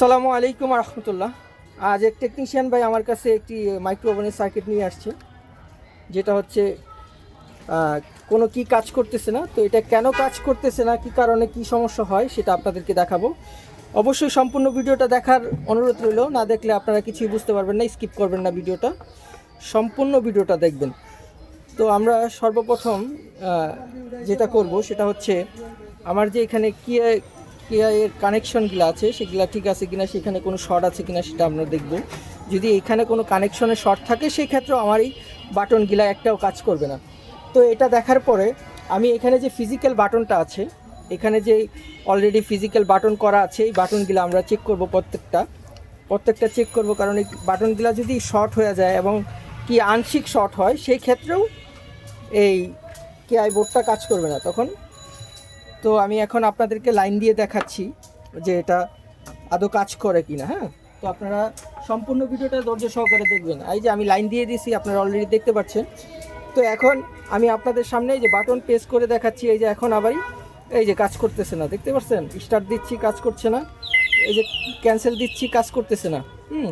আসসালামু আলাইকুম রহমতুল্লাহ। আজ এক টেকনিশিয়ান ভাই আমার কাছে একটি মাইক্রো ওভেনের সার্কিট নিয়ে আসছে। যেটা হচ্ছে কোনো কি কাজ করতেছে না, তো এটা কেন কাজ করতেছে না, কি কারণে কি সমস্যা হয়, সেটা আপনাদেরকে দেখাবো। অবশ্যই সম্পূর্ণ ভিডিওটা দেখার অনুরোধ রইল, না দেখলে আপনারা কিছুই বুঝতে পারবেন না স্কিপ করবেন না ভিডিওটা। সম্পূর্ণ ভিডিওটা দেখবেন। তো আমরা সর্বপ্রথম যেটা করব, সেটা হচ্ছে, আমার যে এখানে কি এর কানেকশনগুলো আছে, সেগুলো ঠিক আছে কিনা, সেখানে কোনো শর্ট আছে কিনা সেটা আমরা দেখব। যদি এখানে কোনো কানেকশনের শর্ট থাকে সেই ক্ষেত্রেও আমার এই বাটনগুলো একটাও কাজ করবে না। তো এটা দেখার পরে আমি এখানে যে ফিজিক্যাল বাটনটা আছে, এখানে যে অলরেডি ফিজিক্যাল বাটন করা আছে, এই বাটনগুলো আমরা চেক করব প্রত্যেকটা। প্রত্যেকটা চেক করব কারণ এই বাটনগুলো যদি শর্ট হয়ে যায় এবং কি আংশিক শর্ট হয় সেই ক্ষেত্রেও এই কেআই বোর্ডটা কাজ করবে না। তখন তো আমি এখন আপনাদেরকে লাইন দিয়ে দেখাচ্ছি যে এটা আদৌ কাজ করে কি না হ্যাঁ? তো আপনারা সম্পূর্ণ ভিডিওটা ধৈর্য সহকারে দেখবেন। এই যে আমি লাইন দিয়ে দিয়েছি, আপনারা অলরেডি দেখতে পাচ্ছেন। তো এখন আমি আপনাদের সামনে যে বাটন প্রেস করে দেখাচ্ছি, এই যে এখন আবারই এই যে কাজ করতেছে না, দেখতে পাচ্ছেন? স্টার্ট দিচ্ছি, কাজ করছে না। এই যে ক্যান্সেল দিচ্ছি, কাজ করতেছে না। হুম।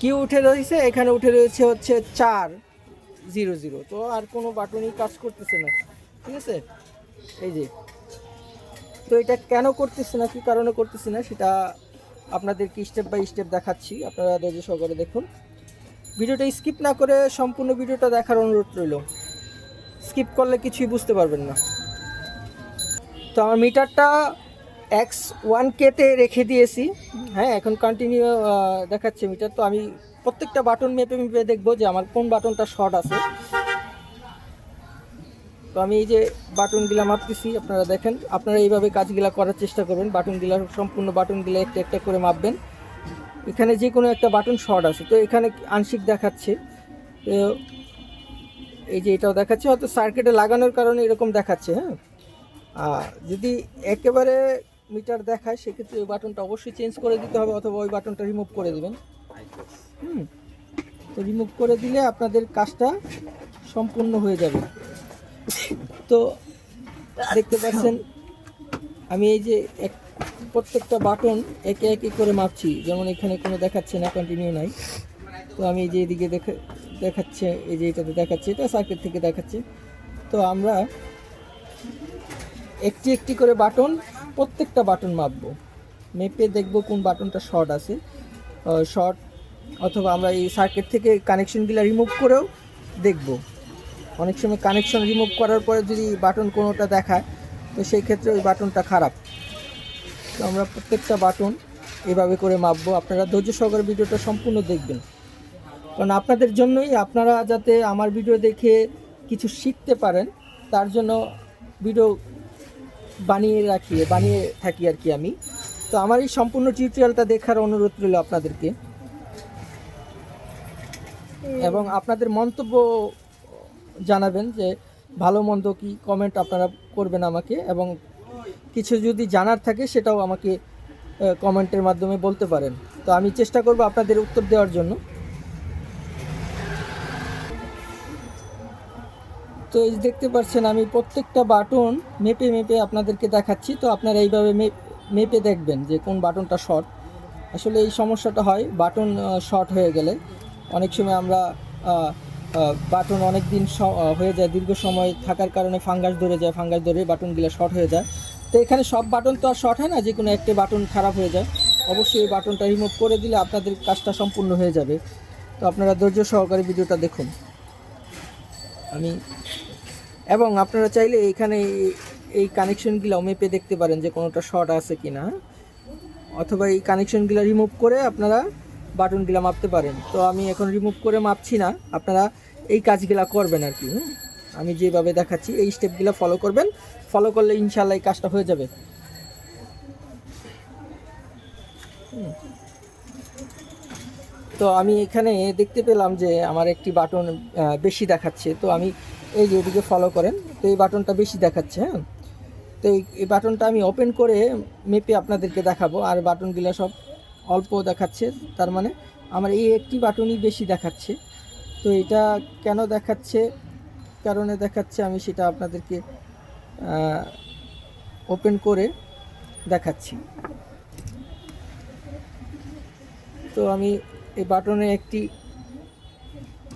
কি উঠে রয়েছে? এখানে উঠে রয়েছে হচ্ছে চার, জিরো জিরো। তো আর কোনো বাটনই কাজ করতেছে না। ঠিক আছে? এই যে। তো এটা কেন করতেছে না, কি কারণে করতেছে না, সেটা আপনাদেরকে স্টেপ বাই স্টেপ দেখাচ্ছি। আপনারা ধৈর্য সহকারে দেখুন। ভিডিওটা স্কিপ না করে সম্পূর্ণ ভিডিওটা দেখার অনুরোধ রইল। স্কিপ করলে কিছুই বুঝতে পারবেন না। তো আমার মিটারটা এক্স ওয়ান কেতে রেখে দিয়েছি। হ্যাঁ এখন কন্টিনিউ দেখাচ্ছে মিটার। তো আমি প্রত্যেকটা বাটন মেপে মেপে দেখব যে আমার কোন বাটনটা শর্ট আছে। তো আমি এই যে বাটনগুলা মাপতেছি, আপনারা দেখেন। আপনারা এইভাবে কাজগুলা করার চেষ্টা করবেন। বাটনগুলা, সম্পূর্ণ বাটনগুলো একটা একটা করে মাপবেন। এখানে যে কোনো একটা বাটন শর্ট আছে। তো এখানে আংশিক দেখাচ্ছে। তো এই যে এটাও দেখাচ্ছে। হয়তো সার্কিটে লাগানোর কারণে এরকম দেখাচ্ছে হ্যাঁ? আর যদি একেবারে মিটার দেখায়, সেক্ষেত্রে ওই বাটনটা অবশ্যই চেঞ্জ করে দিতে হবে অথবা ওই বাটনটা রিমুভ করে দেবেন। হুম। তো রিমুভ করে দিলে আপনাদের কাজটা সম্পূর্ণ হয়ে যাবে। তো দেখতে পাচ্ছেন, আমি এই যে এক, প্রত্যেকটা বাটন একে একে করে মাপছি, যেমন এখানে কোনো দেখাচ্ছে না কন্টিনিউ নাই। তো আমি এই যে এদিকে দেখা, দেখাচ্ছে, এই যে এটাতে দেখাচ্ছে, এটা সার্কিট থেকে দেখাচ্ছে। তো আমরা একটি একটি করে বাটন, প্রত্যেকটা বাটন মাপবো। মেপে দেখব কোন বাটনটা শর্ট আছে শর্ট অথবা আমরা এই সার্কিট থেকে কানেকশনগুলো রিমুভ করেও দেখব। অনেক সময় কানেকশন রিমুভ করার পরে যদি বাটন কোনোটা দেখায়, তো সেই ক্ষেত্রে ওই বাটনটা খারাপ। তো আমরা প্রত্যেকটা বাটন এভাবে করে মাপবো। আপনারা ধৈর্য সহকারে ভিডিওটা সম্পূর্ণ দেখবেন। কারণ আপনাদের জন্যই আপনারা যাতে আমার ভিডিও দেখে কিছু শিখতে পারেন, তার জন্য ভিডিও বানিয়ে রাখি, বানিয়ে থাকি আর কি আমি। তো আমার এই সম্পূর্ণ টিউটোরিয়ালটা দেখার অনুরোধ রইল আপনাদেরকে। এবং আপনাদের মন্তব্য জানাবেন যে ভালো মন্দ কি কমেন্ট আপনারা করবেন আমাকে এবং কিছু যদি জানার থাকে সেটাও আমাকে কমেন্টের মাধ্যমে বলতে পারেন। তো আমি চেষ্টা করব আপনাদের উত্তর দেওয়ার জন্য। তো এই দেখতে পাচ্ছেন, আমি প্রত্যেকটা বাটন মেপে মেপে আপনাদেরকে দেখাচ্ছি। তো আপনারা এইভাবে মেপে দেখবেন যে কোন বাটনটা শর্ট আসলে এই সমস্যাটা হয়, বাটন শর্ট হয়ে গেলে। অনেক সময় আমরা বাটন অনেক দিন হয়ে যায়, দীর্ঘ সময় থাকার কারণে ফাঙ্গাস ধরে যায় ফাঙ্গাস ধরে বাটনগুলো শর্ট হয়ে যায়। তো এখানে সব বাটন তো আর শর্ট হয় না, যে কোনো একটা বাটন খারাপ হয়ে যায়। অবশ্যই এই বাটনটা রিমুভ করে দিলে আপনাদের কাজটা সম্পূর্ণ হয়ে যাবে। তো আপনারা ধৈর্য সহকারে ভিডিওটা দেখুন। আমি এবং আপনারা চাইলে এখানে এই- এই কানেকশনগুলো মেপে দেখতে পারেন যে কোনোটা শর্ট আছে কি না অথবা এই কানেকশনগুলো রিমুভ করে আপনারা বাটনগুলো মাপতে পারেন। তো আমি এখন রিমুভ করে মাপছি না। আপনারা এই কাজগুলো করবেন আর কি, হুম? আমি যেভাবে দেখাচ্ছি, এই স্টেপগুলো ফলো করবেন। ফলো করলে ইনশাল্লাহ এই কাজটা হয়ে যাবে। তো আমি এখানে দেখতে পেলাম যে আমার একটি বাটন বেশি দেখাচ্ছে। তো আমি এই যে এদিকে ফলো করেন, তো এই বাটনটা বেশি দেখাচ্ছে হ্যাঁ? তো এই বাটনটা আমি ওপেন করে মেপে আপনাদেরকে দেখাবো। আর বাটনগুলো সব অল্প দেখাচ্ছে, তার মানে আমার এই একটি বাটনই বেশি দেখাচ্ছে। তো এটা কেন দেখাচ্ছে? কারণে দেখাচ্ছে আমি সেটা আপনাদেরকে ওপেন করে দেখাচ্ছি। তো আমি এই বাটনে একটি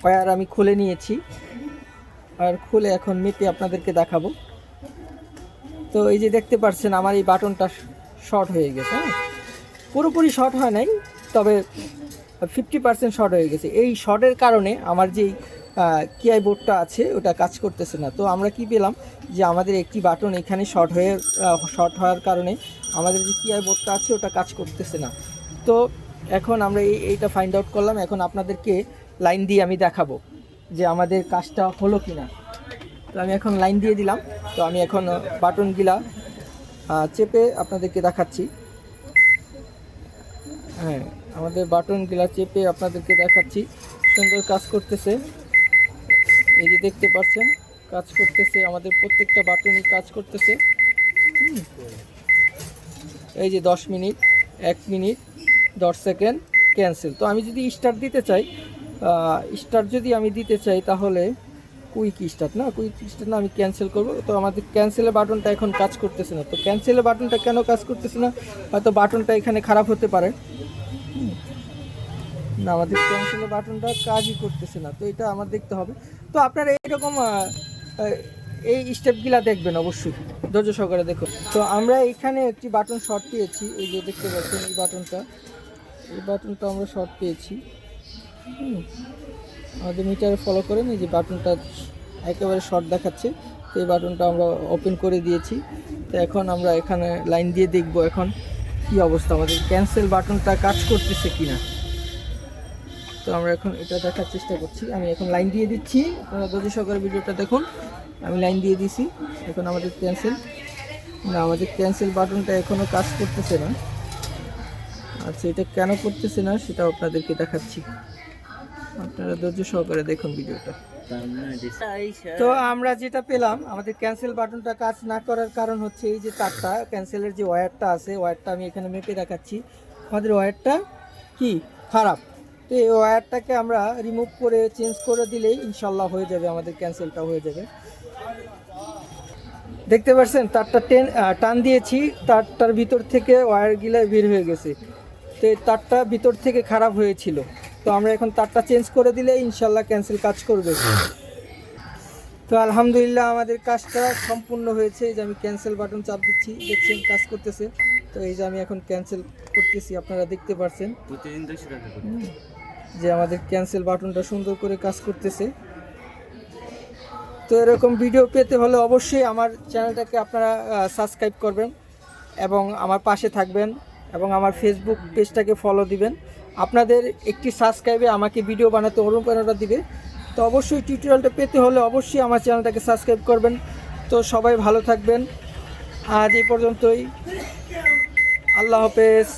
ওয়্যার আমি খুলে নিয়েছি। আর খুলে এখন মেপে আপনাদেরকে দেখাবো। তো এই যে দেখতে পাচ্ছেন আমার এই বাটনটা শর্ট হয়ে গেছে হ্যাঁ? পুরোপুরি শর্ট হয় নাই, তবে ফিফটি পার্সেন্ট শর্ট হয়ে গেছে। এই শর্টের কারণে আমার যেই কিআই বোর্ডটা আছে, ওটা কাজ করতেছে না। তো আমরা কি পেলাম যে আমাদের একটি বাটন এখানে শর্ট হয়ে শর্ট হওয়ার কারণে আমাদের যে কিআই বোর্ডটা আছে, ওটা কাজ করতেছে না। তো এখন আমরা এই, এইটা ফাইন্ড আউট করলাম। এখন আপনাদেরকে লাইন দিয়ে আমি দেখাবো যে আমাদের কাজটা হলো কি না তো আমি এখন লাইন দিয়ে দিলাম। তো আমি এখন বাটনগুলা চেপে আপনাদেরকে দেখাচ্ছি। হ্যাঁ আমাদের বাটনগুলা চেপে আপনাদেরকে দেখাচ্ছি। সুন্দর কাজ করতেছে। এই যে দেখতে পাচ্ছেন, কাজ করতেছে। আমাদের প্রত্যেকটা বাটনই কাজ করতেছে। এই যে দশ মিনিট, এক মিনিট, দশ সেকেন্ড, ক্যান্সেল। তো আমি যদি স্টার্ট দিতে চাই স্টার্ট যদি আমি দিতে চাই, তাহলে কুইক স্টার্ট না? কুইক স্টার্ট না, আমি ক্যান্সেল করব। তো আমাদের ক্যান্সেলের বাটনটা এখন কাজ করতেছে না। তো ক্যান্সেলের বাটনটা কেন কাজ করতেছে না? হয়তো বাটনটা এখানে খারাপ হতে পারে। না, আমাদের ক্যান্সেলের বাটনটা কাজই করতেছে না, তো এটা আমার দেখতে হবে। তো আপনারা এইরকম এই স্টেপগুলা দেখবেন অবশ্যই, ধৈর্য সহকারে দেখুন। তো আমরা এখানে একটি বাটন শর্ট পেয়েছি, এই যে দেখতে পাচ্ছেন এই বাটনটা এই বাটনটা আমরা শর্ট পেয়েছি। আমাদের মিটারে ফলো করেন, এই যে বাটনটা একেবারে শর্ট দেখাচ্ছে, তো এই বাটনটা আমরা ওপেন করে দিয়েছি। তো এখন আমরা এখানে লাইন দিয়ে দেখব এখন। কি অবস্থা আমাদের? ক্যান্সেল বাটনটা কাজ করতেছে কিনা? তো আমরা এখন এটা দেখার চেষ্টা করছি। আমি এখন লাইন দিয়ে দিচ্ছি। আপনারা ধৈর্য সহকারে ভিডিওটা দেখুন। আমি লাইন দিয়ে দিছি। এখন আমাদের ক্যান্সেল না, আমাদের ক্যান্সেল বাটনটা এখনও কাজ করতেছে না। আচ্ছা এটা কেন করতেছে না সেটা আপনাদেরকে দেখাচ্ছি। আপনারা ধৈর্য সহকারে দেখুন ভিডিওটা। তো আমরা যেটা পেলাম আমাদের ক্যান্সেল বাটনটা কাজ না করার কারণ হচ্ছে এই যে তারটা ক্যান্সেলের যে ওয়্যারটা আছে ওয়্যারটা আমি এখানে মেপে দেখাচ্ছি। আমাদের ওয়্যারটা কি? খারাপ। তো এই ওয়্যারটাকে আমরা রিমুভ করে চেঞ্জ করে দিলেই ইনশাল্লাহ হয়ে যাবে আমাদের ক্যান্সেলটা হয়ে যাবে। দেখতে পাচ্ছেন তারটা টেন টান দিয়েছি তারটার ভিতর থেকে ওয়্যারগুলো বের হয়ে গেছে। তো এই তারটা ভিতর থেকে খারাপ হয়েছিল। তো আমরা এখন তারটা চেঞ্জ করে দিলে ইনশাল্লাহ ক্যান্সেল কাজ করবে। তো আলহামদুলিল্লাহ আমাদের কাজটা সম্পূর্ণ হয়েছে। এই যে আমি ক্যান্সেল বাটন চাপ দিচ্ছি দেখছেন কাজ করতেছে। তো এই যে আমি এখন ক্যান্সেল করতেছি আপনারা দেখতে পাচ্ছেন যে আমাদের ক্যান্সেল বাটনটা সুন্দর করে কাজ করতেছে। তো এরকম ভিডিও পেতে হলে অবশ্যই আমার চ্যানেলটাকে আপনারা সাবস্ক্রাইব করবেন এবং আমার পাশে থাকবেন এবং আমার ফেসবুক পেজটাকে ফলো দিবেন। আপনাদের একটি সাবস্ক্রাইবে আমাকে ভিডিও বানাতে অনুপ্রেরণা দিবে। তো অবশ্যই টিউটোরিয়ালটা পেতে হলে অবশ্যই আমার চ্যানেলটাকে সাবস্ক্রাইব করবেন। তো সবাই ভালো থাকবেন। আজ এই পর্যন্তই। আল্লাহ হাফেজ।